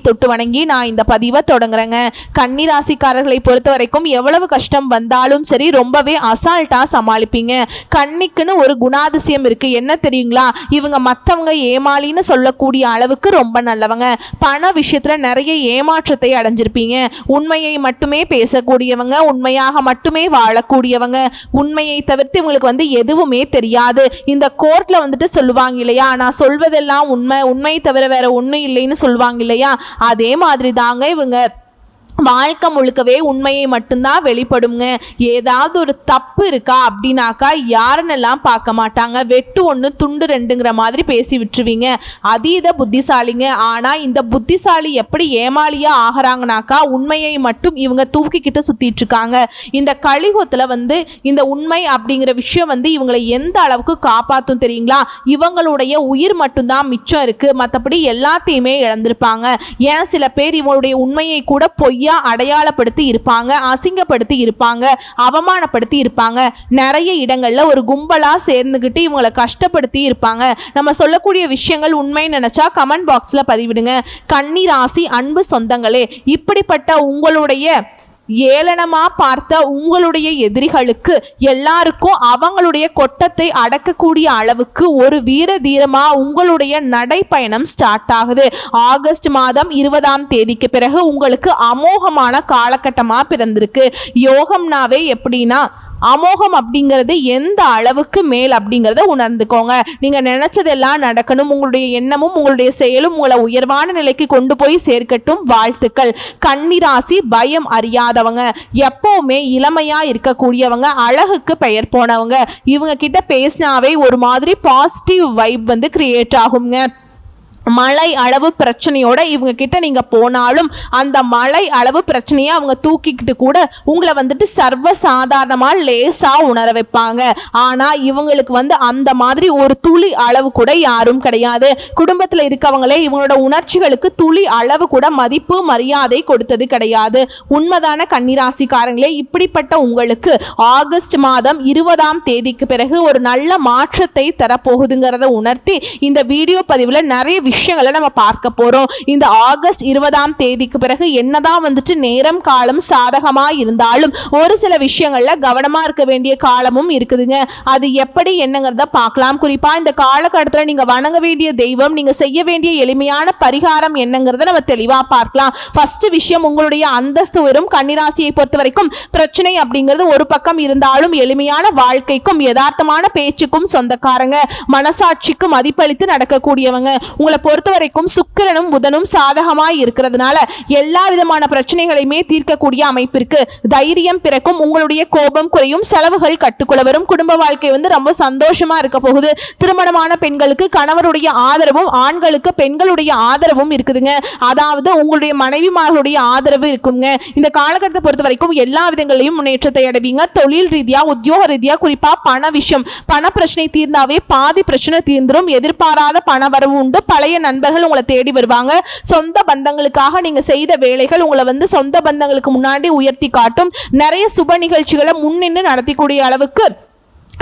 தொட்டு வணங்கி நான் இந்த பதிவை தொடங்குறேங்க. கன்னி ராசிக்காரர்களை பொறுத்த வரைக்கும் எவ்வளவு கஷ்டம் வந்தாலும் சரி ரொம்பவே அசால்ட்டாக சமாளிப்பீங்க. கன்னிக்குன்னு ஒரு குணாதிசயம் இருக்குது என்ன தெரியுங்களா? இவங்க மற்றவங்க ஏமாளின்னு சொல்லக்கூடிய அளவுக்கு ரொம்ப நல்லவங்க. பண விஷயத்தில் நிறைய ஏமாற்றத்தை அடைஞ்சிருப்பீங்க. உண்மையை மட்டுமே பேசக்கூடியவங்க உண்மையாக மட்டுமே வாழக்கூடியவங்க. உண்மையை தவிர்த்து இவங்களுக்கு வந்து எதுவுமே தெரியாது. இந்த கோர்ட்டில் வந்துட்டு சொல்லுவாங்க இல்லையா? நான் சொல்வதெல்லாம் உண்மை உண்மையை தவிர வேற ஒன்றும் இல்லைன்னு சொல்லுவாங்க இல்லையா? அதே மாதிரி தாங்க இவங்க. வாழ்க்கை முழுக்கவே உண்மையை மட்டும்தான் வெளிப்படுங்க ஏதாவது ஒரு தப்பு இருக்கா அப்படின்னாக்கா யாருன்னெல்லாம் பார்க்க மாட்டாங்க. வெட்டு ஒன்று துண்டு ரெண்டுங்கிற மாதிரி பேசி விட்டுருவீங்க. அதீத புத்திசாலிங்க. ஆனால் இந்த புத்திசாலி எப்படி ஏமாளியா ஆகிறாங்கனாக்கா உண்மையை மட்டும் இவங்க தூக்கிக்கிட்டு சுற்றிட்டு இருக்காங்க. இந்த கலியுகத்தில் வந்து இந்த உண்மை அப்படிங்கிற விஷயம் வந்து இவங்களை எந்த அளவுக்கு காப்பாற்றும் தெரியுங்களா? இவங்களுடைய உயிர் மட்டும்தான் மிச்சம் இருக்குது மற்றபடி எல்லாத்தையுமே இழந்திருப்பாங்க. ஏன் சில பேர் இவங்களுடைய உண்மையை கூட பொய்யா அடையாளப்படுத்தி இருப்பாங்க அசிங்கப்படுத்தி இருப்பாங்க அவமானப்படுத்தி இருப்பாங்க. நிறைய இடங்களில் ஒரு கும்பலாக சேர்ந்துக்கிட்டு இவங்களை கஷ்டப்படுத்தி இருப்பாங்க. நம்ம சொல்லக்கூடிய விஷயங்கள் உண்மைன்னு நினச்சா கமெண்ட் பாக்ஸில் பதிவிடுங்க. கன்னி ராசி அன்பு சொந்தங்களே இப்படிப்பட்ட உங்களுடைய ஏளனமா பார்த்த உங்களுடைய எதிரிகளுக்கு எல்லாருக்கும் அவங்களுடைய கொட்டத்தை அடக்கக்கூடிய அளவுக்கு ஒரு வீர தீரமா உங்களுடைய நடைப்பயணம் ஸ்டார்ட் ஆகுது. ஆகஸ்ட் மாதம் இருபதாம் தேதிக்கு பிறகு உங்களுக்கு அமோகமான காலகட்டமா பிறந்திருக்கு. யோகம்னாவே எப்படின்னா அமோகம் அப்படிங்கிறது எந்த அளவுக்கு மேல் அப்படிங்கிறத உணர்ந்துக்கோங்க. நீங்கள் நினச்சதெல்லாம் நடக்கணும். உங்களுடைய எண்ணமும் உங்களுடைய செயலும் உங்களை உயர்வான நிலைக்கு கொண்டு போய் சேர்க்கட்டும். வாழ்த்துக்கள். கன்னிராசி பயம் அறியாதவங்க. எப்போவுமே இளமையாக இருக்கக்கூடியவங்க அழகுக்கு பெயர் போனவங்க. இவங்க கிட்ட பேசினாவே ஒரு மாதிரி பாசிட்டிவ் வைப் வந்து கிரியேட் ஆகுங்க. மழை அளவு பிரச்சனையோட இவங்க கிட்ட நீங்க போனாலும் அந்த மழை அளவு பிரச்சனையை அவங்க தூக்கிக்கிட்டு கூட உங்களை வந்துட்டு சர்வ சாதாரணமா லேசா உணர வைப்பாங்க. ஆனா இவங்களுக்கு வந்து அந்த மாதிரி ஒரு துளி அளவு கூட யாரும் கிடையாது. குடும்பத்தில் இருக்கவங்களே இவங்களோட உணர்ச்சிகளுக்கு துளி அளவு கூட மதிப்பு மரியாதை கொடுத்தது கிடையாது. உண்மைதான கன்னிராசிக்காரங்களே இப்படிப்பட்ட உங்களுக்கு ஆகஸ்ட் மாதம் இருபதாம் தேதிக்கு பிறகு ஒரு நல்ல மாற்றத்தை தரப்போகுதுங்கிறத உணர்த்தி இந்த வீடியோ பதிவில் நிறைய விஷயம் விஷயங்களை நம்ம பார்க்க போகிறோம் இந்த ஆகஸ்ட் இருபதாம் தேதிக்கு பிறகு என்னதான் வந்துட்டு நேரம் காலம் சாதகமாக இருந்தாலும் ஒரு சில விஷயங்களில் கவனமாக இருக்க வேண்டிய காலமும் இருக்குதுங்க. அது எப்படி என்னங்கிறத பார்க்கலாம். குறிப்பாக இந்த காலகட்டத்தில் நீங்கள் வணங்க வேண்டிய தெய்வம் நீங்கள் செய்ய வேண்டிய எளிமையான பரிகாரம் என்னங்கிறத நம்ம தெளிவாக பார்க்கலாம். ஃபர்ஸ்ட் விஷயம் உங்களுடைய அந்தஸ்து வரும் கன்னிராசியை பொறுத்த வரைக்கும் பிரச்சனை அப்படிங்கிறது ஒரு பக்கம் இருந்தாலும் எளிமையான வாழ்க்கைக்கும் யதார்த்தமான பேச்சுக்கும் சொந்தக்காரங்க. மனசாட்சிக்கு மதிப்பளித்து நடக்கக்கூடியவங்க. உங்களை பொறுத்த வரைக்கும் சுக்கிரனும் புதனும் சாதகமாய் இருக்கிறதுனால எல்லா விதமான பிரச்சனைகளையுமே தீர்க்கக்கூடிய அமைப்பிற்கு தைரியம் பிறக்கும் உங்களுடைய கோபம் குறையும் செலவுகள் கட்டுக்குள்ள வரும். குடும்ப வாழ்க்கை வந்து ரொம்ப சந்தோஷமா இருக்க போகுது. திருமணமான பெண்களுக்கு கணவருடைய ஆதரவும் ஆண்களுக்கு பெண்களுடைய ஆதரவும் இருக்குதுங்க. அதாவது உங்களுடைய மனைவிமார்களுடைய ஆதரவு இருக்குங்க. இந்த காலகட்டத்தை பொறுத்த வரைக்கும் எல்லா விதங்களையும் முன்னேற்றத்தை அடைவீங்க. தொழில் ரீதியா உத்தியோக ரீதியா குறிப்பா பண விஷயம். பண பிரச்சனை தீர்ந்தாவே பாதி பிரச்சனை தீர்ந்துரும். எதிர்பாராத பண வரவு உண்டு. பழைய நண்பர்கள் உங்களை தேடி வருவாங்க. சொந்த பந்தங்களுக்காக நீங்க செய்த வேலைகள் உங்களை வந்து சொந்த பந்தங்களுக்கு முன்னாடி உயர்த்தி காட்டும். நிறைய சுப நிகழ்ச்சிகளை முன்னின்று நடத்தக்கூடிய அளவுக்கு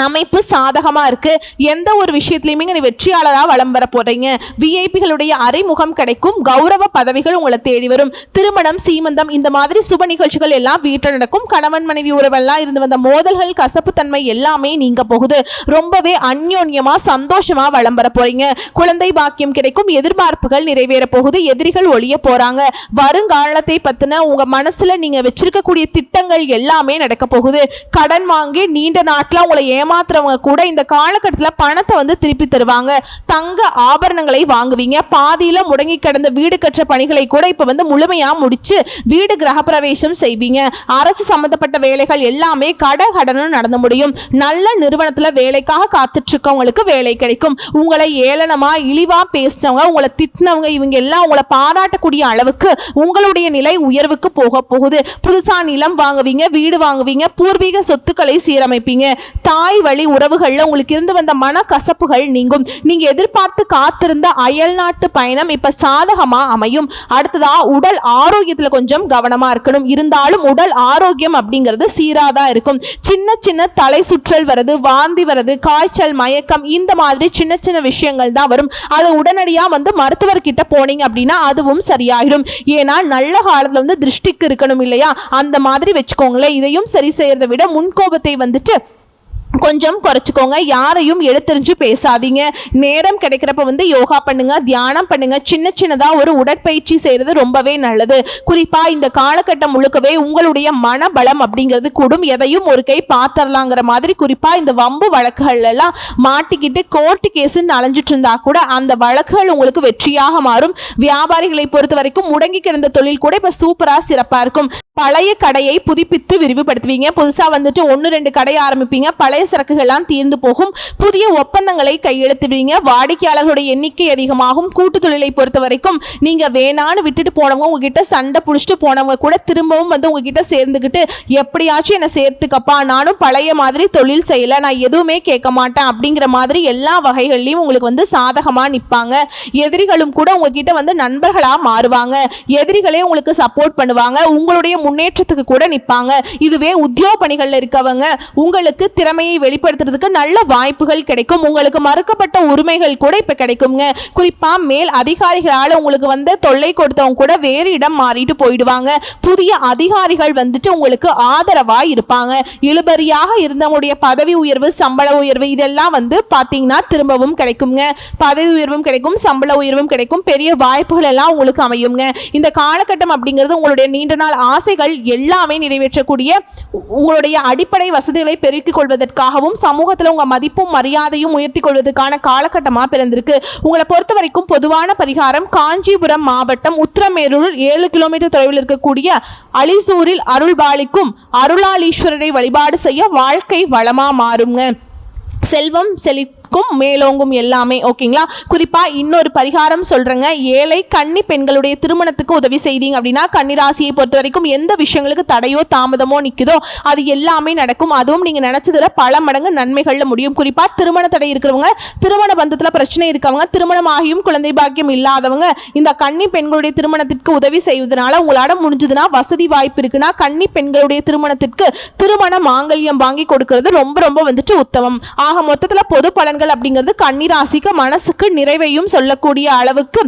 அமைப்பு சாதகமாக இருக்குது எந்த ஒரு விஷயத்துலையுமே நீங்கள் வெற்றியாளராக வளம் வர போகிறீங்க விஐபிகளுடைய அறைமுகம் கிடைக்கும். கௌரவ பதவிகள் உங்களை தேடி வரும். திருமணம் சீமந்தம் இந்த மாதிரி சுப நிகழ்ச்சிகள் எல்லாம் வீட்டில் நடக்கும். கணவன் மனைவி உறவெல்லாம் இருந்து வந்த மோதல்கள் கசப்பு தன்மை எல்லாமே நீங்க போகுது. ரொம்பவே அந்யோன்யமாக சந்தோஷமாக வளம் வர போகிறீங்க குழந்தை பாக்கியம் கிடைக்கும். எதிர்பார்ப்புகள் நிறைவேற போகுது. எதிரிகள் ஒழிய போகிறாங்க வருங்காலத்தை பற்றின உங்கள் மனசில் நீங்கள் வச்சிருக்கக்கூடிய திட்டங்கள் எல்லாமே நடக்க போகுது. கடன் வாங்கி நீண்ட நாட்டில் உங்களை ஏமாத்துறவங்க கூட இந்த காலகட்டத்தில் பணத்தை வந்து திருப்பி தருவாங்க. தங்க ஆபரணங்களை வாங்குவீங்க. பாதியில் முடங்கி கிடந்த வீடு கட்டுற பணிகளை கூட இப்போ வந்து முழுமையாக முடிச்சு வீடு கிரகப்பிரவேசம் செய்வீங்க. அரசு சம்பந்தப்பட்ட வேலைகள் எல்லாமே கட கடனும் நடந்து முடியும். நல்ல நிறுவனத்தில் வேலைக்காக காத்துட்ருக்கவங்களுக்கு வேலை கிடைக்கும். உங்களை ஏளனமாக இழிவாக பேசினவங்க உங்களை திட்டினவங்க இவங்க எல்லாம் உங்களை பாராட்டக்கூடிய அளவுக்கு உங்களுடைய நிலை உயர்வுக்கு போக போகுது. புதுசா நிலம் வாங்குவீங்க வீடு வாங்குவீங்க பூர்வீக சொத்துக்களை சீரமைப்பீங்க. தாய் வழி உறவுகளில் உங்களுக்கு இருந்து வந்த மன கசப்புகள் நீங்கும். நீங்க எதிர்பார்த்து காத்திருந்த அயல் நாட்டு பயணம் இப்ப சாதகமா அமையும். அடுத்ததா உடல் ஆரோக்கியத்துல கொஞ்சம் கவனமா இருக்கணும். இருந்தாலும் உடல் ஆரோக்கியம் அப்படிங்கிறது சீராதான் இருக்கும். சின்ன சின்ன தலை சுற்றல் வருது வாந்தி வருது காய்ச்சல் மயக்கம் இந்த மாதிரி சின்ன சின்ன விஷயங்கள் தான் வரும். அது உடனடியா வந்து மருத்துவர்கிட்ட போனீங்க அப்படின்னா அதுவும் சரியாயிடும். ஏன்னா நல்ல காலத்துல வந்து திருஷ்டிக்கு இருக்கணும் இல்லையா? அந்த மாதிரி வச்சுக்கோங்களேன். இதையும் சரி செய்யறதை விட முன்கோபத்தை வந்துட்டு கொஞ்சம் குறைச்சிக்கோங்க. யாரையும் எடுத்தெறிஞ்சு பேசாதீங்க. நேரம் கிடைக்கிறப்ப வந்து யோகா பண்ணுங்க தியானம் பண்ணுங்க. சின்ன சின்னதா ஒரு உடற்பயிற்சி செய்யறது ரொம்பவே நல்லது. குறிப்பா இந்த காலகட்டம் முழுக்கவே உங்களுடைய மனபலம் அப்படிங்கிறது கூடும். எதையும் ஒரு கை பார்த்தரலாங்கிற மாதிரி குறிப்பா இந்த வம்பு வழக்குகள் எல்லாம் மாட்டிக்கிட்டு கோர்ட்டு கேஸுன்னு அலைஞ்சிட்டு இருந்தா கூட அந்த வழக்குகள் உங்களுக்கு வெற்றியாக மாறும். வியாபாரிகளை பொறுத்த வரைக்கும் முடங்கி கிடந்த தொழில் கூட இப்ப சூப்பரா சிறப்பா இருக்கும். பழைய கடையை புதுப்பித்து விரிவுபடுத்துவீங்க. புதுசா வந்துட்டு ஒன்று ரெண்டு கடை ஆரம்பிப்பீங்க. பழைய சரக்குகள்லாம் தீர்ந்து போகும். புதிய ஒப்பந்தங்களை கையெழுத்துவீங்க வாடிக்கையாளர்களுடைய எண்ணிக்கை அதிகமாகும். கூட்டு தொழிலை பொறுத்த வரைக்கும் நீங்க வேணான்னு விட்டுட்டு போனவங்க உங்ககிட்ட சண்டை புடிச்சிட்டு போனவங்க கூட திரும்பவும் வந்து உங்ககிட்ட சேர்ந்துக்கிட்டு எப்படியாச்சும் என்னை சேர்த்துக்கப்பா நானும் பழைய மாதிரி தொழில் செய்யல நான் எதுவுமே கேட்க மாட்டேன் அப்படிங்கிற மாதிரி எல்லா வகைகள்லையும் உங்களுக்கு வந்து சாதகமா நிற்பாங்க எதிரிகளும் கூட உங்ககிட்ட வந்து நண்பர்களா மாறுவாங்க. எதிரிகளே உங்களுக்கு சப்போர்ட் பண்ணுவாங்க. உங்களுடைய முன்னேற்றத்துக்கு கூட நிற்பாங்க இதுவே உத்தியோக பணிகளில் இருக்கவங்க உங்களுக்கு திறமை திறமையை வெளிப்படுத்துறதுக்கு நல்ல வாய்ப்புகள் கிடைக்கும். உங்களுக்கு மறுக்கப்பட்ட உரிமைகள் கூட இப்போ கிடைக்குங்க. குறிப்பா மேல் அதிகாரிகளால் உங்களுக்கு வந்து தொல்லை கொடுத்தவங்க கூட வேறு இடம் மாறிட்டு போயிடுவாங்க. புதிய அதிகாரிகள் வந்துட்டு உங்களுக்கு ஆதரவா இருப்பாங்க. இழுபறியாக இருந்தவங்களுடைய பதவி உயர்வு சம்பள உயர்வு இதெல்லாம் வந்து பார்த்தீங்கன்னா திரும்பவும் கிடைக்குங்க. பதவி உயர்வும் கிடைக்கும் சம்பள உயர்வும் கிடைக்கும் பெரிய வாய்ப்புகள் எல்லாம் உங்களுக்கு அமையுங்க. இந்த காலகட்டம் அப்படிங்கிறது உங்களுடைய நீண்ட நாள் ஆசைகள் எல்லாமே நிறைவேற்றக்கூடிய உங்களுடைய அடிப்படை வசதிகளை பெருக்கிக் கொள்வதற்காகவும் சமூகத்தில் உங்கள் மதிப்பும் மரியாதையும் உயர்த்தி கொள்வதற்கான காலகட்டமாக பிறந்திருக்கு. உங்களை பொறுத்த வரைக்கும் பொதுவான பரிகாரம் காஞ்சிபுரம் மாவட்டம் உத்திரமேரூரில் ஏழு கிலோமீட்டர் தொலைவில் இருக்கக்கூடிய அலிசூரில் அருள்பாலிக்கும் அருளாளீஸ்வரரை வழிபாடு செய்ய வாழ்க்கை வளமா மாறுங்க. செல்வம் செழிக்கும் மேலோங்கும் எல்லாமே ஓகேங்களா? குறிப்பாக இன்னொரு பரிகாரம் சொல்கிறேங்க ஏழை கன்னி பெண்களுடைய திருமணத்துக்கு உதவி செய்தீங்க அப்படின்னா கன்னிராசியை பொறுத்த வரைக்கும் எந்த விஷயங்களுக்கு தடையோ தாமதமோ நிற்குதோ அது எல்லாமே நடக்கும். அதுவும் நீங்கள் நினச்சதில் பல மடங்கு நன்மைகளில் முடியும். குறிப்பாக திருமண தடை இருக்கிறவங்க திருமண பந்தத்தில் பிரச்சனை இருக்கவங்க திருமணம் ஆகியும் குழந்தை பாக்கியம் இல்லாதவங்க இந்த கன்னி பெண்களுடைய திருமணத்திற்கு உதவி செய்வதனால உங்களால் முடிஞ்சதுன்னா வசதி வாய்ப்பு இருக்குன்னா கன்னி பெண்களுடைய திருமணத்திற்கு திருமண மாங்கல்யம் வாங்கி கொடுக்கறது ரொம்ப ரொம்ப வந்துட்டு உத்தமம். ஆக மொத்தத்தில் பொது பலன்கள் அப்படிங்கிறது கன்னிராசிக்கு மனசுக்கு நிறைவையும் சொல்லக்கூடிய அளவுக்கு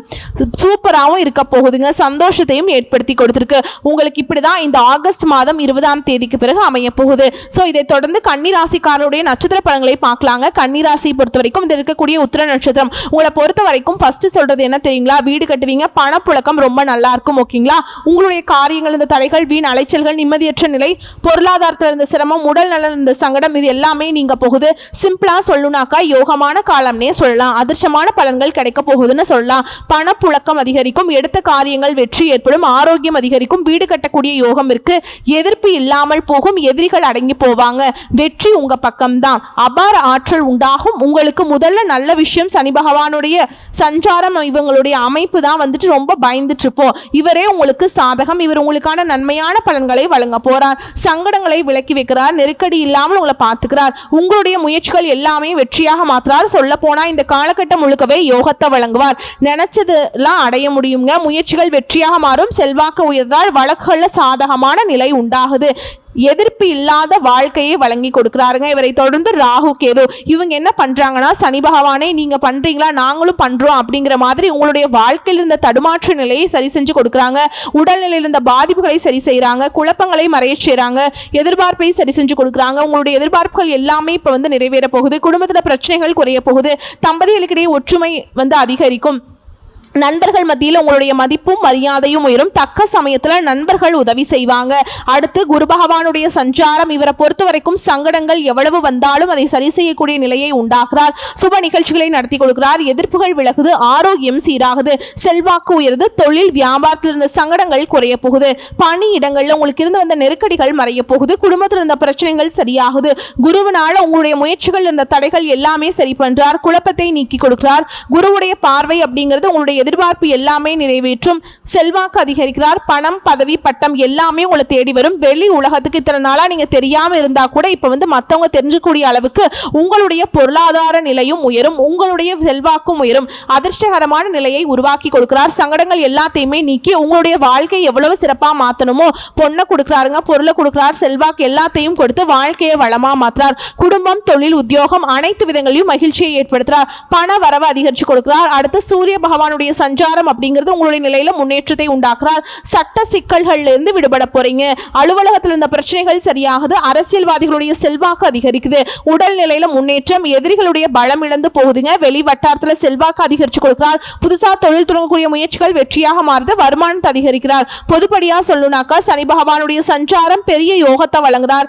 சூப்பராகவும் இருக்க போகுதுங்க. சந்தோஷத்தையும் ஏற்படுத்தி கொடுத்துருக்கு. உங்களுக்கு இப்படிதான் இந்த ஆகஸ்ட் மாதம் இருபதாம் தேதிக்கு பிறகு அமைய போகுது. ஸோ இதை தொடர்ந்து கன்னிராசிக்காரருடைய நட்சத்திர பலன்களை பார்க்கலாங்க. கன்னிராசி பொறுத்த வரைக்கும் இது இருக்கக்கூடிய உத்திர நட்சத்திரம். உங்களை பொறுத்த வரைக்கும் ஃபர்ஸ்ட் சொல்றது என்ன தெரியுங்களா? வீடு கட்டுவீங்க. பணப்புழக்கம் ரொம்ப நல்லா இருக்கும் ஓகேங்களா? உங்களுடைய காரியங்கள் இந்த தடைகள் வீண் அலைச்சல்கள் நிம்மதியற்ற நிலை பொருளாதாரத்தில் இருந்த சிரமம் உடல் நலன் இருந்த சங்கடம் இது எல்லாமே நீங்க போகுது. சிம்பிளா சொல்லணும்னாக்கா யோகமான காலம்னே சொல்லலாம். அதிர்ஷ்டமான பலன்கள் கிடைக்க போகுதுன்னு சொல்லலாம். பணப்புழக்கம் அதிகரிக்கும் எடுத்த காரியங்கள் வெற்றி ஏற்படும் ஆரோக்கியம் அதிகரிக்கும் வீடு கட்டக்கூடிய யோகம் இருக்கு. எதிர்ப்பு இல்லாமல் போகும் எதிரிகள் அடங்கி போவாங்க. வெற்றி உங்க பக்கம்தான். அபார ஆற்றல் உண்டாகும். உங்களுக்கு முதல்ல நல்ல விஷயம் சனி பகவானுடைய சஞ்சாரம் இவங்களுடைய அமைப்பு தான் வந்துட்டு ரொம்ப பயந்துட்டு இருப்போம் இவரே உங்களுக்கு சாதகம் இவர் உங்களுக்கான நன்மையான பலன்களை வழங்க போறார். சங்கடங்களை விலக்கி வைக்கிறார். நெருக்கடி இல்லாமல் உங்களை பார்த்துக்கிறார். உங்களுடைய முயற்சிகள் எல்லாமே வெற்றியாக மாத்திரார் சொல்ல போனா இந்த காலகட்டம் முழுக்கவே யோகத்தை வழங்குவார். நினைச்சதெல்லாம் அடைய முடியுங்க. முயற்சிகள் வெற்றியாக மாறும். செல்வாக்கு உயர்ந்தால் வழக்குகளில் சாதகமான நிலை உண்டாகுது. எதிர்ப்பு இல்லாத வாழ்க்கையை வழங்கி கொடுக்குறாருங்க. இவரை தொடர்ந்து ராகு கேது. இவங்க என்ன பண்ணுறாங்கன்னா சனி பகவானே நீங்கள் பண்ணுறீங்களா நாங்களும் பண்ணுறோம் அப்படிங்கிற மாதிரி உங்களுடைய வாழ்க்கையில் இருந்த தடுமாற்ற நிலையை சரி செஞ்சு கொடுக்குறாங்க. உடல்நிலையில் இருந்த பாதிப்புகளை சரி செய்கிறாங்க குழப்பங்களை மறைய செய்கிறாங்க எதிர்பார்ப்பை சரி செஞ்சு கொடுக்குறாங்க. உங்களுடைய எதிர்பார்ப்புகள் எல்லாமே இப்போ வந்து நிறைவேற போகுது. குடும்பத்தில் பிரச்சனைகள் குறைய போகுது. தம்பதிகளுக்கிடையே ஒற்றுமை வந்து அதிகரிக்கும். நண்பர்கள் மத்தியில் உங்களுடைய மதிப்பும் மரியாதையும் உயரும். தக்க சமயத்தில் நண்பர்கள் உதவி செய்வாங்க. அடுத்து குரு பகவானுடைய சஞ்சாரம். இவரை பொறுத்த வரைக்கும் சங்கடங்கள் எவ்வளவு வந்தாலும் அதை சரி செய்யக்கூடிய நிலையை உண்டாகிறார் சுப நிகழ்ச்சிகளை நடத்தி கொடுக்கிறார். எதிர்ப்புகள் விலகுது. ஆரோக்கியம் சீராகுது. செல்வாக்கு உயருது. தொழில் வியாபாரத்தில் இருந்த சங்கடங்கள் குறைய போகுது. பணி இடங்கள்ல உங்களுக்கு இருந்து வந்த நெருக்கடிகள் மறைய போகுது. குடும்பத்தில் இருந்த பிரச்சனைகள் சரியாகுது. குருவினால உங்களுடைய முயற்சிகள் இருந்த தடைகள் எல்லாமே சரி பண்றார். குழப்பத்தை நீக்கி கொடுக்கிறார். குருவுடைய பார்வை அப்படிங்கிறது உங்களுடைய எதிர்பார்ப்பு எல்லாமே நிறைவேற்றும். செல்வாக்கு அதிகரிக்கிறார். பணம் பதவி பட்டம் எல்லாமே உங்களை தேடி வரும். வெளி உலகத்துக்கு இத்தனை நாளாக நீங்கள் தெரியாமல் இருந்தால் கூட இப்போ வந்து மற்றவங்க தெரிஞ்சக்கூடிய அளவுக்கு உங்களுடைய பொருளாதார நிலையும் உயரும். உங்களுடைய செல்வாக்கும் உயரும். அதிர்ஷ்டகரமான நிலையை உருவாக்கி கொடுக்கிறார். சங்கடங்கள் எல்லாத்தையுமே நீக்கி உங்களுடைய வாழ்க்கை எவ்வளவு சிறப்பாக மாற்றணுமோ பொண்ணை கொடுக்குறாருங்க பொருளை கொடுக்குறார் செல்வாக்கு எல்லாத்தையும் கொடுத்து வாழ்க்கையை வளமாக மாற்றுறார் குடும்பம் தொழில் உத்தியோகம் அனைத்து விதங்களையும் மகிழ்ச்சியை ஏற்படுத்துகிறார் பண வரவு அதிகரித்து கொடுக்கிறார். அடுத்து சூரிய பகவானுடைய சஞ்சாரம் அப்படிங்கிறது உங்களுடைய நிலையில முன்னேற்றத்தை உண்டாக்குறார். சட்ட சிக்கல்கள்ல இருந்து விடுபட போறீங்க. அலுவலகத்தில் இருந்த பிரச்சனைகள் சரியாகுது. அரசியல்வாதிகளுடைய செல்வாக்கு அதிகரிக்குது. உடல் நிலையில முன்னேற்றம் எதிரிகளுடைய பலம் இழந்து போகுதுங்க. வெளி வட்டாரத்தில் செல்வாக்கு அதிகரிச்சு கொடுக்கிறார். புதுசா தொழில் தொடங்கக்கூடிய முயற்சிகள் வெற்றியாக மாறுது. வருமானத்தை அதிகரிக்கிறார். பொதுப்படியா சொல்லணும்னாக்கா சனி பகவானுடைய சஞ்சாரம் பெரிய யோகத்தை வழங்குறார்.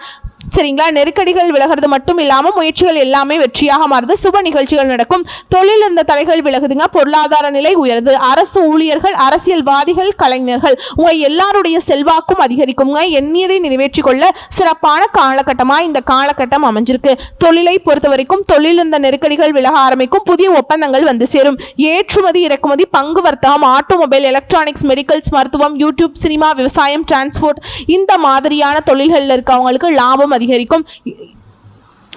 சரிங்களா? நெருக்கடிகள் விலகிறது மட்டும் இல்லாமல் முயற்சிகள் எல்லாமே வெற்றியாக மாறுது. சுப நிகழ்ச்சிகள் நடக்கும். தொழில் இருந்த தடைகள் விலகுதுங்க. பொருளாதார நிலை உயருது. அரசு ஊழியர்கள் அரசியல்வாதிகள் கலைஞர்கள் உங்க எல்லாருடைய செல்வாக்கும் அதிகரிக்குங்க. எண்ணியதை நிறைவேற்றிக் கொள்ள சிறப்பான காலகட்டமாக இந்த காலகட்டம் அமைஞ்சிருக்கு. தொழிலை பொறுத்த வரைக்கும் தொழில் இருந்த நெருக்கடிகள் விலக ஆரம்பிக்கும். புதிய ஒப்பந்தங்கள் வந்து சேரும். ஏற்றுமதி இறக்குமதி பங்கு வர்த்தகம் ஆட்டோமொபைல் எலக்ட்ரானிக்ஸ் மெடிக்கல்ஸ் மருத்துவம் யூடியூப் சினிமா விவசாயம் டிரான்ஸ்போர்ட் இந்த மாதிரியான தொழில்களில் இருக்கவங்களுக்கு லாபம் அதிகரிக்கும்.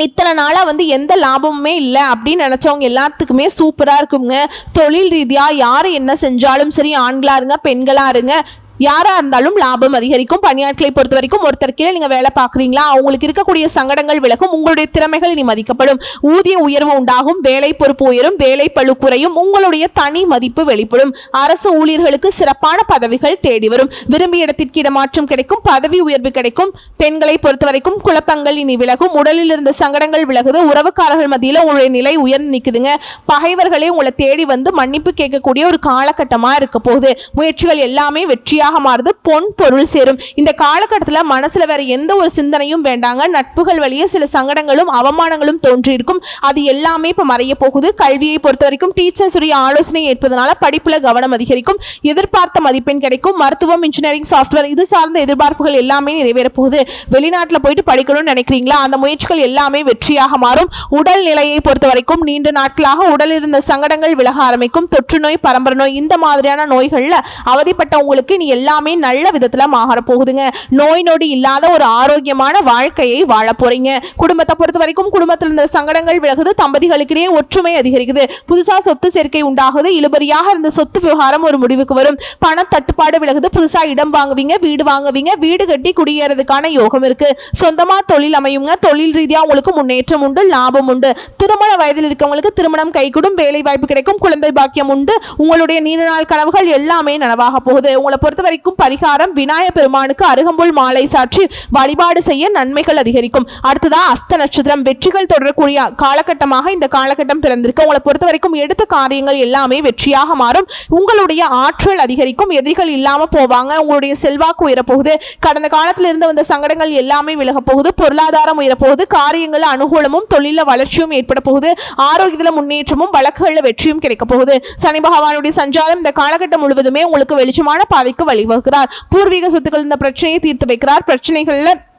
இத்தனை நாளாக வந்து எந்த லாபமுமே இல்லை அப்படின்னு நினச்சவங்க எல்லாத்துக்குமே சூப்பராக இருக்குங்க. தொழில் ரீதியாக யார் என்ன செஞ்சாலும் சரி ஆண்களாக இருங்க பெண்களாக இருங்க யாராக இருந்தாலும் லாபம் அதிகரிக்கும். பணியாட்களை பொறுத்த வரைக்கும் ஒருத்தர் கீழே நீங்கள் வேலை பார்க்குறீங்களா? அவங்களுக்கு இருக்கக்கூடிய சங்கடங்கள் விலகும் உங்களுடைய திறமைகள் இனி மதிக்கப்படும். ஊதிய உயர்வு உண்டாகும் வேலை பொறுப்பு உயரும் வேலை பழு குறையும் உங்களுடைய தனி மதிப்பு வெளிப்படும். அரசு ஊழியர்களுக்கு சிறப்பான பதவிகள் தேடி வரும். விரும்பிய இடத்திற்கு இடமாற்றம் கிடைக்கும் பதவி உயர்வு கிடைக்கும். பெண்களை பொறுத்த வரைக்கும் குழப்பங்கள் இனி விலகும். உடலில் இருந்த சங்கடங்கள் விலகுது. உறவுக்காரர்கள் மத்தியில் உங்களுடைய நிலை உயர்ந்து நிற்குதுங்க பகைவர்களே உங்களை தேடி வந்து மன்னிப்பு கேட்கக்கூடிய ஒரு காலகட்டமாக இருக்க போகுது. முயற்சிகள் எல்லாமே வெற்றியாக மாறுது பொன் பொருள் சேரும். இந்த காலகட்டத்தில் மனசுல வேற எந்த ஒரு சிந்தனையும் வேண்டாங்க. நட்புகள் வழியே சில சங்கடங்களும் அவமானங்களும் தோன்றியிருக்கும். அது எல்லாமே இப்போ மறைய போகுது. கல்வியை பொறுத்த வரைக்கும் டீச்சர்ஸ் உடைய ஆலோசனை ஏற்பதனால படிப்புல கவனம் அதிகரிக்கும். எதிர்பார்த்த மதிப்பெண் கிடைக்கும். மருத்துவம் இன்ஜினியரிங் சாஃப்ட்வேர் இது சார்ந்த எதிர்பார்ப்புகள் எல்லாமே நிறைவேற போகுது. வெளிநாட்டில் போயிட்டு படிக்கணும்னு நினைக்கிறீங்களா? அந்த முயற்சிகள் எல்லாமே வெற்றியாக மாறும். உடல் நிலையை பொறுத்த வரைக்கும் நீண்ட நாட்களாக உடல் இருந்த சங்கடங்கள் விலக ஆரம்பிக்கும். தொற்று நோய் பரம்பரை நோய் இந்த மாதிரியான நோய்களில் அவதிப்பட்ட உங்களுக்கு நீ எல்லாமே நல்ல விதத்தில் மாற போகுதுங்க. நோய் நொடி இல்லாத ஒரு ஆரோக்கியமான வாழ்க்கையை வாழ போறீங்க. குடும்பத்தை பொறுத்த வரைக்கும் குடும்பத்தில் இருந்த சங்கடங்கள் விலகுது தம்பதிகளுக்கிடையே ஒற்றுமை அதிகரிக்குது. புதுசா சொத்து சேர்க்கை உண்டாகுது இழுபறியாக இருந்த சொத்து விவகாரம் ஒரு முடிவுக்கு வரும். பண தட்டுப்பாடு விலகுது புதுசா இடம் வாங்குவீங்க வீடு வாங்குவீங்க வீடு கட்டி குடியேறதுக்கான யோகம் இருக்கு. சொந்தமா தொழில் அமையுங்க தொழில் ரீதியா உங்களுக்கு முன்னேற்றம் உண்டு லாபம் உண்டு. திருமண வயதில் இருக்கவங்களுக்கு திருமணம் கைகூடும் வேலை வாய்ப்பு கிடைக்கும் குழந்தை பாக்கியம் உண்டு. உங்களுடைய நீண்ட நாள் கனவுகள் எல்லாமே நனவாக போகுது. உங்களை பொறுத்த வரைக்கும் பரிகாரம் விநாயக பெருமானுக்கு அருகம்புல் மாலை சாற்றி வழிபாடு செய்ய நன்மைகள் அதிகரிக்கும். அடுத்ததா அஸ்த நட்சத்திரம். வெற்றிகள் தொடரக்கூடிய காலகட்டமாக இந்த காலகட்டம் பிறந்திருக்கு. உங்களை பொறுத்த வரைக்கும் எடுத்த காரியங்கள் எல்லாமே வெற்றியாக மாறும். உங்களுடைய ஆற்றல் அதிகரிக்கும். எதிரிகள் இல்லாம போவாங்க. உங்களுடைய செல்வாக்கு உயரப்போகுது. கடந்த காலத்தில் இருந்து வந்த சங்கடங்கள் எல்லாமே விலகப்போகுது பொருளாதாரம் உயரப்போகுது. காரியங்கள் அனுகூலமும் தொழில வளர்ச்சியும் ஏற்பட போகுது. ஆரோக்கியத்தில் முன்னேற்றமும் வழக்குகளில் வெற்றியும் கிடைக்க போகுது. சனி பகவானுடைய சஞ்சாரம் இந்த காலகட்டம் முழுவதுமே உங்களுக்கு வெளிச்சமான பாதைக்கு வழிவகுக்கிறார். பூர்வீக சொத்துக்கள் இந்த பிரச்சனையை தீர்த்து வைக்கிறார். பிரச்சனைகளில்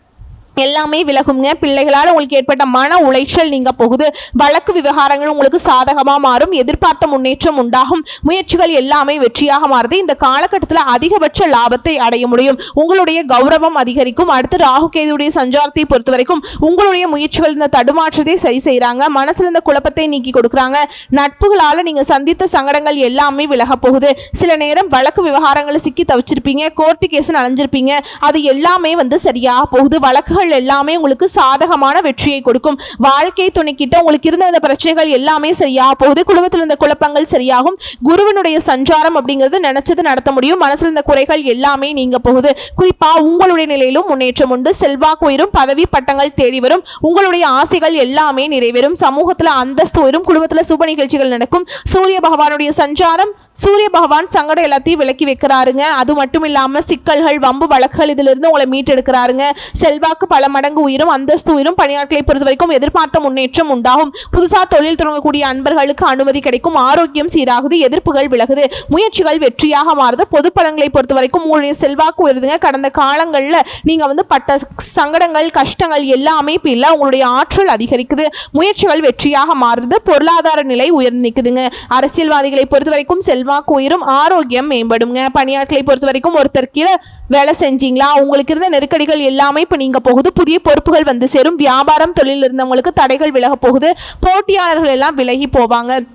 எல்லாமே விலகுங்க. பிள்ளைகளால் உங்களுக்கு ஏற்பட்ட மன உளைச்சல் நீங்க போகுது. வழக்கு விவகாரங்கள் உங்களுக்கு சாதகமாக மாறும். எதிர்பார்த்த முன்னேற்றம் உண்டாகும். முயற்சிகள் எல்லாமே வெற்றியாக மாறுது. இந்த காலகட்டத்தில் அதிகபட்ச லாபத்தை அடைய முடியும். உங்களுடைய கௌரவம் அதிகரிக்கும். அடுத்து ராகு கேதுடைய சஞ்சாரத்தை பொறுத்த வரைக்கும் உங்களுடைய முயற்சிகள் இந்த தடுமாற்றத்தை சரி செய்கிறாங்க மனசில் இருந்த குழப்பத்தை நீக்கி கொடுக்குறாங்க. நட்புகளால் நீங்கள் சந்தித்த சங்கடங்கள் எல்லாமே விலக போகுது. சில நேரம் வழக்கு விவகாரங்களை சிக்கி தவிச்சிருப்பீங்க. கோர்ட்டு கேஸ் அலைஞ்சிருப்பீங்க அது எல்லாமே வந்து சரியாக போகுது. வழக்குகள் பொறுப்புகள் எல்லாமே உங்களுக்கு சாதகமான வெற்றியை கொடுக்கும். வாழ்க்கை துணைக்கிட்ட உங்களுக்கு இருந்த அந்த பிரச்சனைகள் எல்லாமே சரியாக போகுது. குடும்பத்தில் இருந்த குழப்பங்கள் சரியாகும். குருவனுடைய சஞ்சாரம் அப்படிங்கிறது நினைச்சது நடத்த முடியும். மனசில் இருந்த குறைகள் எல்லாமே நீங்க போகுது. குறிப்பா உங்களுடைய நிலையிலும் முன்னேற்றம் உண்டு. செல்வாக்கு உயரும் பதவி பட்டங்கள் தேடி வரும். உங்களுடைய ஆசைகள் எல்லாமே நிறைவேறும். சமூகத்தில் அந்தஸ்து உயரும். குடும்பத்தில் சுப நிகழ்ச்சிகள் நடக்கும். சூரிய பகவானுடைய சஞ்சாரம் சூரிய பகவான் சங்கடம் எல்லாத்தையும் விலக்கி வைக்கிறாருங்க. அது மட்டும் இல்லாமல் சிக்கல்கள் வம்பு வழக்குகள் இதிலிருந்து உங்களை மீட்டெடுக்கிறாருங்க. செல்வாக்கு பல மடங்கு உயரும் அந்தஸ்து உயரும் பணியாட்களை பொறுத்த வரைக்கும் எதிர்பார்த்த முன்னேற்றம் உண்டாகும். புதுசாக தொழில் தொடங்கக்கூடிய அன்பர்களுக்கு அனுமதி கிடைக்கும். ஆரோக்கியம் சீராகுது எதிர்ப்புகள் விலகுது. முயற்சிகள் வெற்றியாக மாறுது. பொது பலன்களை பொறுத்த வரைக்கும் உங்களுடைய செல்வாக்கு உயருதுங்க. கடந்த காலங்களில் நீங்கள் வந்து பட்ட சங்கடங்கள் கஷ்டங்கள் எல்லாமே இப்போ இல்லை உங்களுடைய ஆற்றல் அதிகரிக்குது. முயற்சிகள் வெற்றியாக மாறுது. பொருளாதார நிலை உயர்ந்து நிற்குதுங்க அரசியல்வாதிகளை பொறுத்த வரைக்கும் செல்வாக்கு உயரும் ஆரோக்கியம் மேம்படுங்க. பணியாட்களை பொறுத்த வரைக்கும் ஒருத்தர் கீழே வேலை செஞ்சீங்களா? உங்களுக்கு இருந்த நெருக்கடிகள் எல்லாமே இப்போ நீங்கள் போகுது புதிய பொறுப்புகள் வந்து சேரும். வியாபாரம் தொழில் இருந்தவங்களுக்கு தடைகள் விலக போகுது. போட்டியாளர்கள் எல்லாம் விலகி போவாங்க.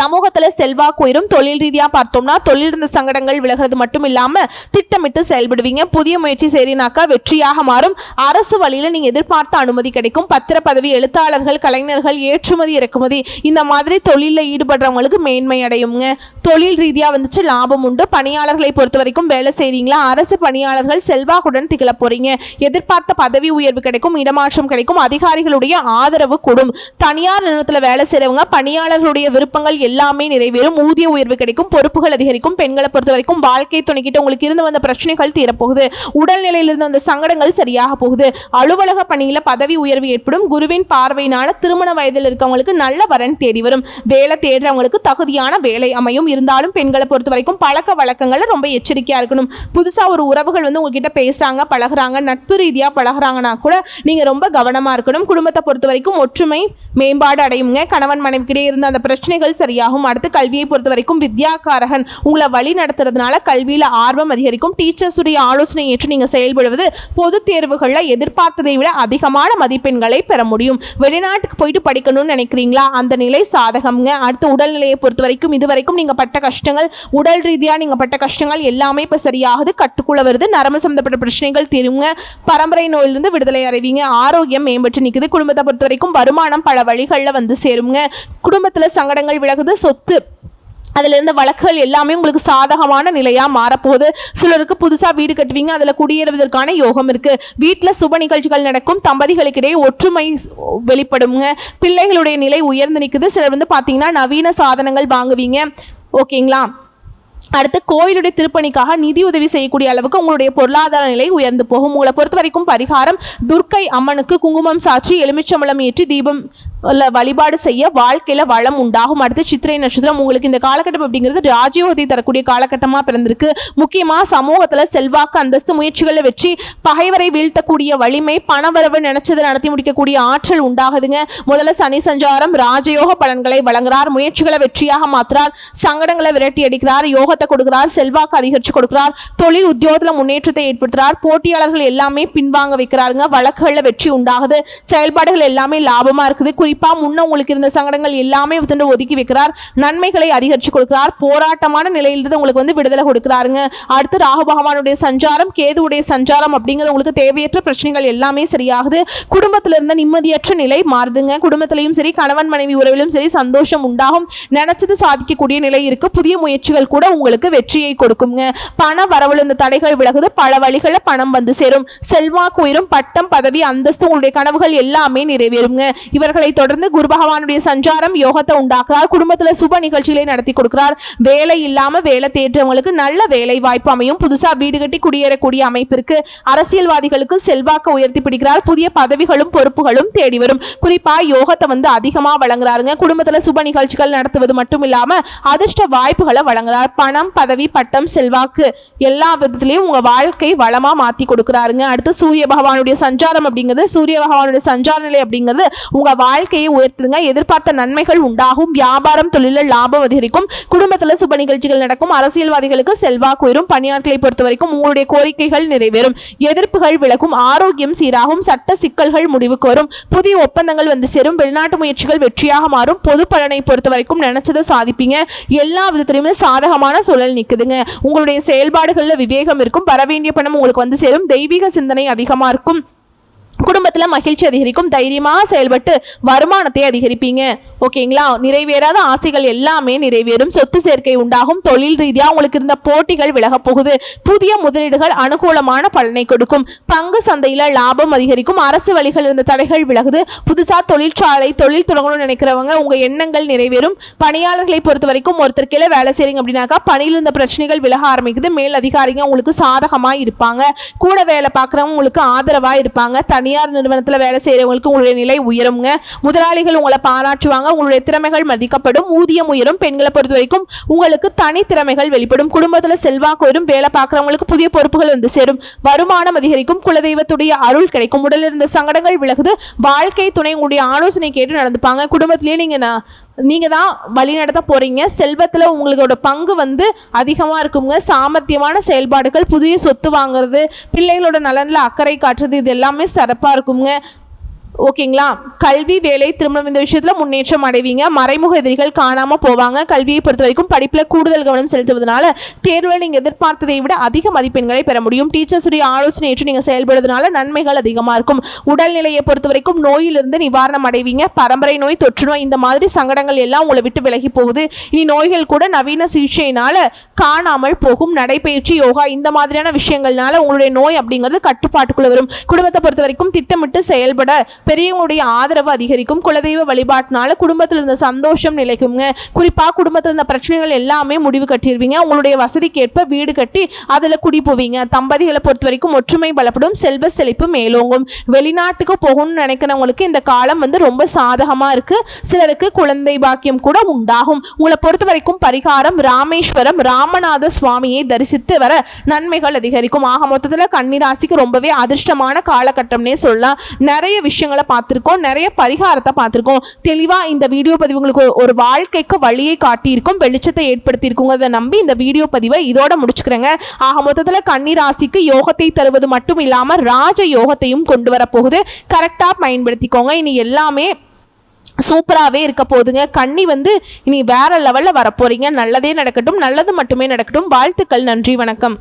சமூகத்தில் செல்வாக்கு உயரும் தொழில் ரீதியாக பார்த்தோம்னா தொழில் இருந்த சங்கடங்கள் விலகிறது மட்டும் இல்லாமல் திட்டமிட்டு செயல்படுவீங்க. புதிய முயற்சி செய்கிறீனாக்கா வெற்றியாக மாறும். அரசு வழியில் நீங்கள் எதிர்பார்த்த அனுமதி கிடைக்கும். பத்திர பதவி எழுத்தாளர்கள் கலைஞர்கள் ஏற்றுமதி இறக்குமதி இந்த மாதிரி தொழிலில் ஈடுபடுறவங்களுக்கு மேன்மை அடையுங்க தொழில் ரீதியாக வந்துச்சு லாபம் உண்டு. பணியாளர்களை பொறுத்த வரைக்கும் வேலை செய்கிறீங்களா அரசு பணியாளர்கள் செல்வாக்குடன் திகழ போறீங்க. எதிர்பார்த்த பதவி உயர்வு கிடைக்கும். இடமாற்றம் கிடைக்கும். அதிகாரிகளுடைய ஆதரவு கூடும். தனியார் நிறுவனத்தில் வேலை செய்கிறவங்க பணியாளர்களுடைய விருப்பங்கள் எல்லாமே நிறைவேறும். ஊதிய உயர்வு கிடைக்கும் பொறுப்புகள் அதிகரிக்கும் பெண்களை பொறுத்த வரைக்கும் வாழ்க்கை துணைக்கிட்ட உங்களுக்கு இருந்து வந்த பிரச்சனைகள் தீரப்போகுது. உடல்நிலையிலிருந்து வந்த அந்த சங்கடங்கள் சரியாக போகுது. அலுவலக பணியில் பதவி உயர்வு ஏற்படும். குருவின் பார்வையினால திருமண வயதில் இருக்கவங்களுக்கு நல்ல வரன் தேடி வரும். வேலை தேடுறவங்களுக்கு தகுதியான வேலை அமையும். இருந்தாலும் பெண்களை பொறுத்த வரைக்கும் பழக்க வழக்கங்களில் ரொம்ப எச்சரிக்கையாக இருக்கணும். புதுசாக ஒரு உறவுகள் வந்து உங்ககிட்ட பேசுகிறாங்க பழகுறாங்க நட்பு ரீதியாக பழகுறாங்கன்னா கூட நீங்கள் ரொம்ப கவனமா இருக்கணும். குடும்பத்தை பொறுத்த வரைக்கும் ஒற்றுமை மேம்பாடு அடையுங்க. கணவன் மனைவிக்கிடையே இருந்த அந்த பிரச்சனைகள் சரியாகும் அடுத்து கல்வியை பொறுத்த வரைக்கும் வித்யாகாரகன் உங்களை வழி நடத்துறதுனால கல்வியில் ஆர்வம் அதிகரிக்கும். டீச்சர்ஸுடைய ஆலோசனை ஏற்று நீங்கள் செயல்படுவது பொது தேர்வுகளில் எதிர்பார்த்ததை விட அதிகமான மதிப்பெண்களை பெற முடியும். வெளிநாட்டுக்கு போயிட்டு படிக்கணும்னு நினைக்கிறீங்களா? அந்த நிலை சாதகம்ங்க. அடுத்து உடல்நிலையை பொறுத்த வரைக்கும் இது வரைக்கும் நீங்க பட்ட கஷ்டங்கள் உடல் ரீதியாக நீங்கள் பட்ட கஷ்டங்கள் எல்லாமே இப்போ சரியாகுது. கட்டுக்குள்ள வருது. நரம்பு சம்மந்தப்பட்ட பிரச்சனைகள் தீருங்க. பரம்பரை நோயிலிருந்து விடுதலை அறிவிங்க ஆரோக்கியம் மேம்பட்டு நிற்குது குடும்பத்தை பொறுத்த வரைக்கும் வருமானம் பல வழிகளில் வந்து சேருங்க. குடும்பத்தில் சங்கடங்கள் விலகுது சொத்து. அதில் இருந்த வழக்குகள் எல்லாமே உங்களுக்கு சாதகமான நிலையாக மாறப்போகுது. சிலருக்கு புதுசாக வீடு கட்டுவீங்க அதில் குடியேறுவதற்கான யோகம் இருக்குது வீட்டில் சுப நிகழ்ச்சிகள் நடக்கும் தம்பதிகளுக்கிடையே ஒற்றுமை வெளிப்படுங்க. பிள்ளைகளுடைய நிலை உயர்ந்து நிற்குது சிலர் வந்து பார்த்தீங்கன்னா நவீன சாதனங்கள் வாங்குவீங்க. ஓகேங்களா? அடுத்து கோயிலுடைய திருப்பணிக்காக நிதி உதவி செய்யக்கூடிய அளவுக்கு உங்களுடைய பொருளாதார நிலை உயர்ந்து போகும். உங்களை பொறுத்த வரைக்கும் பரிகாரம் துர்க்கை அம்மனுக்கு குங்குமம் சாற்றி எலுமிச்சம்பழம் ஏற்றி தீபம் வழிபாடு செய்ய வாழ்க்கையில் வளம் உண்டாகும். அடுத்து சித்திரை நட்சத்திரம் உங்களுக்கு இந்த காலகட்டம் அப்படிங்கிறது ராஜயோகத்தை தரக்கூடிய காலகட்டமாக பிறந்திருக்கு. முக்கியமாக சமூகத்தில் செல்வாக்கு அந்தஸ்து முயற்சிகளில் வெற்றி பகைவரை வீழ்த்தக்கூடிய வலிமை பணவரவு நினைச்சதை நடத்தி முடிக்கக்கூடிய ஆற்றல் உண்டாகுதுங்க. முதல்ல சனி சஞ்சாரம் ராஜயோக பலன்களை வழங்குறார். முயற்சிகளை வெற்றியாக மாற்றுறார் சங்கடங்களை விரட்டி அடிக்கிறார். யோகத்தை கொடுக்கிறார். செல்வாக்கு அதிகரித்து கொடுக்கிறார். தொழில் உத்தியோகத்தில் முன்னேற்றத்தை ஏற்படுத்துறார். போட்டியாளர்கள் எல்லாமே பின்வாங்க வைக்கிறாருங்க. வழக்குகளில் வெற்றி உண்டாகுது. செயல்பாடுகள் எல்லாமே லாபமாக இருக்குது. குறிப்பா முன்ன உங்களுக்கு இருந்த சங்கடங்கள் எல்லாமே வந்து ஒதுக்கி வைக்கிறார். நன்மைகளை அதிகரிச்சு கொடுக்கிறார். போராட்டமான நிலையிலிருந்து உங்களுக்கு வந்து விடுதலை கொடுக்கிறாருங்க. அடுத்து ராகு பகவானுடைய சஞ்சாரம் கேதுவுடைய சஞ்சாரம் அப்படிங்கிறது உங்களுக்கு தேவையற்ற பிரச்சனைகள் எல்லாமே சரியாகுது. குடும்பத்தில் இருந்த நிம்மதியற்ற நிலை மாறுதுங்க. குடும்பத்திலையும் சரி கணவன் மனைவி உறவிலும் சரி சந்தோஷம் உண்டாகும். நினைச்சது சாதிக்கக்கூடிய நிலை இருக்கு. புதிய முயற்சிகள் கூட உங்களுக்கு வெற்றியை கொடுக்குங்க. பண வரவுல இந்த தடைகள் விலகுது. பல வழிகளில் பணம் வந்து சேரும். செல்வாக்கு உயரும் பட்டம் பதவி அந்தஸ்து உங்களுடைய கனவுகள் எல்லாமே நிறைவேறுங்க. இவர்களை தொடர்ந்து குரு பகவானுடைய சஞ்சாரம் யோகத்தை உண்டாக்குறார். குடும்பத்துல சுப நிகழ்ச்சிகளை நடத்தி கொடுக்கிறார். வேலை இல்லாம வேலை தேடுறவங்களுக்கு நல்ல வேலை வாய்ப்பு அமையும். புதுசா வீடு கட்டி குடியேறக்கூடிய அமைப்பிற்கு அரசியல்வாதிகளுக்கு செல்வாக்க உயர்த்தி பிடிக்கிறார். புதிய பதவிகளும் பொறுப்புகளும் தேடி வரும். குறிப்பா யோகத்தை வந்து அதிகமா வழங்குறாருங்க. குடும்பத்துல சுப நிகழ்ச்சிகள் நடத்துவது மட்டும் இல்லாம அதிர்ஷ்ட வாய்ப்புகளை வழங்குறார். பணம் பதவி பட்டம் செல்வாக்கு எல்லா விதத்திலையும் உங்க வாழ்க்கை வளமா மாத்தி கொடுக்குறாருங்க. அடுத்து சூரிய பகவானுடைய சஞ்சாரம் அப்படிங்கிறது சூரிய பகவானுடைய சஞ்சார நிலை அப்படிங்கிறது உங்க வாழ்க்கையை உயர்த்துதுங்க எதிர்பார்த்த நன்மைகள் உண்டாகும். வியாபாரம் தொழிலில் லாபம் அதிகரிக்கும். குடும்பத்தில் சுப நிகழ்ச்சிகள் நடக்கும். அரசியல்வாதிகளுக்கு செல்வாக்கு உயரும் பணியாட்களை பொறுத்த வரைக்கும் உங்களுடைய கோரிக்கைகள் நிறைவேறும். எதிர்ப்புகள் விலகும். ஆரோக்கியம் சீராகும். சட்ட சிக்கல்கள் முடிவுக்கு வரும். புதிய ஒப்பந்தங்கள் வந்து சேரும். வெளிநாட்டு முயற்சிகள் வெற்றியாக மாறும். பொது பலனை பொறுத்த வரைக்கும் நினைச்சதை சாதிப்பீங்க. எல்லா விதத்திலையுமே சாதகமான சூழல் நிற்குதுங்க உங்களுடைய செயல்பாடுகளில் விவேகம் இருக்கும். வரவேண்டிய பணம் உங்களுக்கு வந்து சேரும். தெய்வீக சிந்தனை அதிகமாக இருக்கும். குடும்பத்தில் மகிழ்ச்சி அதிகரிக்கும் தைரியமாக செயல்பட்டு வருமானத்தை அதிகரிப்பீங்க. ஓகேங்களா நிறைவேறாத ஆசைகள் எல்லாமே நிறைவேறும். சொத்து சேர்க்கை உண்டாகும். தொழில் ரீதியாக உங்களுக்கு இருந்த போட்டிகள் விலகப் போகுது. புதிய முதலீடுகள் அனுகூலமான பலனை கொடுக்கும். பங்கு சந்தையில் லாபம் அதிகரிக்கும். அரசு வழிகள் இருந்த தடைகள் விலகுது. புதுசாக தொழிற்சாலை தொழில் தொடங்கணும்னு நினைக்கிறவங்க உங்கள் எண்ணங்கள் நிறைவேறும். பணியாளர்களை பொறுத்த வரைக்கும் ஒருத்தர் கீழே வேலை செய்றீங்க அப்படின்னாக்கா பணியில் இருந்த பிரச்சனைகள் விலக ஆரம்பிக்குது. மேல் அதிகாரிங்க உங்களுக்கு சாதகமாக இருப்பாங்க. கூட வேலை பார்க்குறவங்க உங்களுக்கு ஆதரவாக இருப்பாங்க. தனியார் நிறுவனத்தில் வேலை செய்கிறவங்களுக்கு உங்களுடைய நிலை உயருங்க. முதலாளிகள் உங்களை பாராட்டுவாங்க. உங்களுடைய திறமைகள் மதிக்கப்படும். ஊதியம் உயரும். பெண்களை பொறுத்த வரைக்கும் உங்களுக்கு தனி திறமைகள் வெளிப்படும். குடும்பத்தில் செல்வாக்கு வரும் வேலை பார்க்குறவங்களுக்கு புதிய பொறுப்புகள் வந்து சேரும். வருமானம் அதிகரிக்கும். குலதெய்வத்துடைய அருள் கிடைக்கும். உடலில் இருந்த சங்கடங்கள் விலகுது. வாழ்க்கை துணை உங்களுடைய ஆலோசனை கேட்டு நடந்துப்பாங்க. குடும்பத்திலேயே நீங்கள் நீங்கள் தான் வழி நடத்த போகிறீங்க செல்வத்தில் உங்களோட பங்கு வந்து அதிகமாக இருக்குங்க. சாமர்த்தியமான செயல்பாடுகள் புதிய சொத்து வாங்குறது பிள்ளைகளோட நலனில் அக்கறை காட்டுறது இது எல்லாமே சிறப்பாக இருக்குங்க. ஓகேங்களா? கல்வி வேலை திருமணம் இந்த விஷயத்தில் முன்னேற்றம் அடைவீங்க. மறைமுக எதிரிகள் காணாமல் போவாங்க. கல்வியை பொறுத்த வரைக்கும் படிப்பில் கூடுதல் கவனம் செலுத்துவதனால தேர்வில் நீங்கள் எதிர்பார்த்ததை விட அதிக மதிப்பெண்களை பெற முடியும். டீச்சர்ஸுடைய ஆலோசனை ஏற்று நீங்கள் செயல்படுறதுனால நன்மைகள் அதிகமாக இருக்கும். உடல்நிலையை பொறுத்த வரைக்கும் நோயிலிருந்து நிவாரணம் அடைவீங்க. பரம்பரை நோய் தொற்று நோய் இந்த மாதிரி சங்கடங்கள் எல்லாம் உங்களை விட்டு விலகி போகுது. இனி நோய்கள் கூட நவீன சிகிச்சையினால் காணாமல் போகும். நடைபயிற்சி யோகா இந்த மாதிரியான விஷயங்கள்னால உங்களுடைய நோய் அப்படிங்கிறது கட்டுப்பாட்டுக்குள்ளே வரும். குடும்பத்தை பொறுத்த வரைக்கும் திட்டமிட்டு செயல்பட பெரியவங்களுடைய ஆதரவு அதிகரிக்கும். குலதெய்வ வழிபாட்டினால குடும்பத்தில் இருந்த சந்தோஷம் நிலைக்குங்க குறிப்பாக குடும்பத்தில் இருந்த பிரச்சனைகள் எல்லாமே முடிவு கட்டிடுவீங்க உங்களுடைய வசதிக்கேற்ப வீடு கட்டி அதில் குடி போவீங்க. தம்பதிகளை பொறுத்த வரைக்கும் ஒற்றுமை பலப்படும் செல்வ செழிப்பு மேலோங்கும். வெளிநாட்டுக்கு போகணும்னு நினைக்கிறவங்களுக்கு இந்த காலம் வந்து ரொம்ப சாதகமாக இருக்கு. சிலருக்கு குழந்தை பாக்கியம் கூட உண்டாகும். உங்களை பொறுத்த வரைக்கும் பரிகாரம் ராமேஸ்வரம் ராமநாத சுவாமியை தரிசித்து வர நன்மைகள் அதிகரிக்கும். ஆக மொத்தத்தில் கன்னிராசிக்கு ரொம்பவே அதிர்ஷ்டமான காலகட்டம்னே சொல்லலாம். நிறைய விஷயம் விஷயங்களை பார்த்துருக்கோம் நிறைய பரிகாரத்தை பார்த்துருக்கோம். தெளிவாக இந்த வீடியோ பதிவு உங்களுக்கு ஒரு- வாழ்க்கைக்கு வழியை காட்டியிருக்கும் வெளிச்சத்தை ஏற்படுத்தியிருக்குங்கிறத நம்பி இந்த வீடியோ பதிவை இதோட முடிச்சுக்கிறேங்க. ஆக மொத்தத்தில் கன்னிராசிக்கு யோகத்தை தருவது மட்டும் இல்லாமல் ராஜ யோகத்தையும் கொண்டு வரப்போகுது. கரெக்டாக பயன்படுத்திக்கோங்க. இனி எல்லாமே சூப்பராகவே இருக்க போகுதுங்க. கண்ணி வந்து இனி வேற லெவலில் வரப்போறீங்க. நல்லதே நடக்கட்டும் நல்லது மட்டுமே நடக்கட்டும். வாழ்த்துக்கள் நன்றி வணக்கம்.